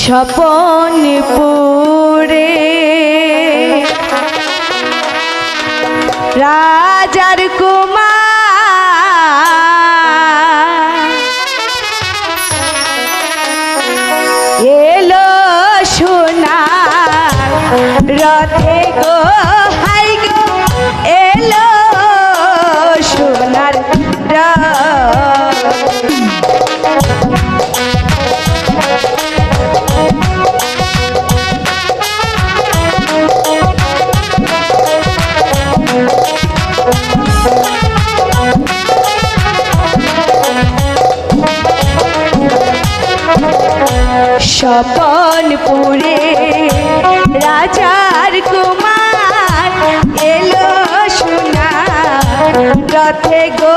স্বপন পুরে। রাজার কুমার এলো সোনা রথে গো। স্বপনপুরে রাজার কুমার এলো সোনা রথে গো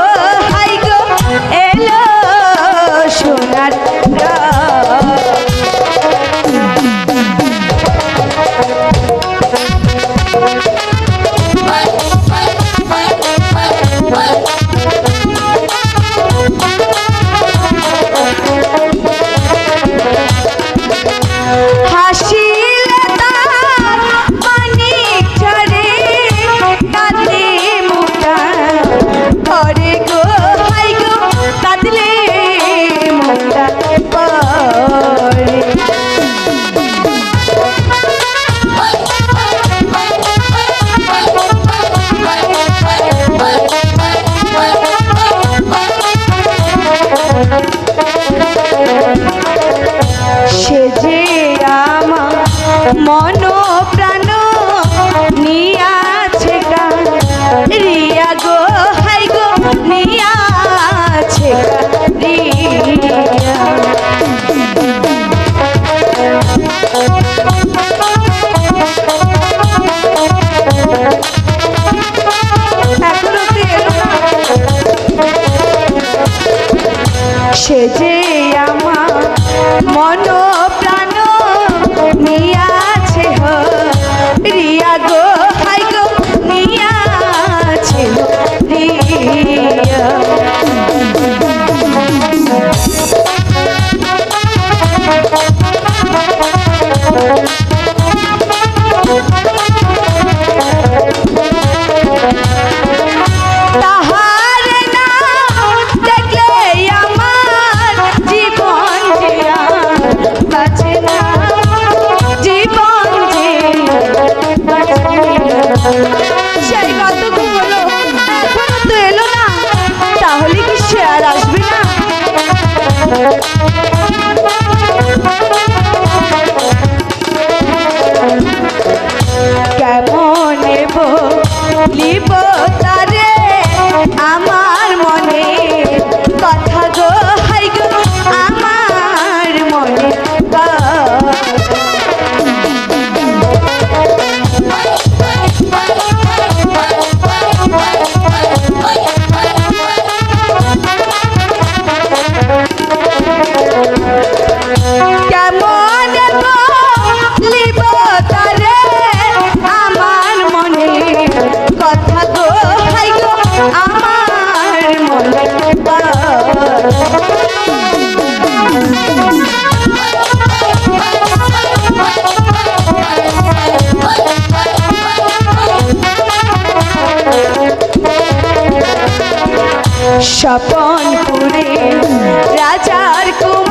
যে আমার মন প্রাণ নিয়া তারে আমার স্বপনপুরে রাজার কুমার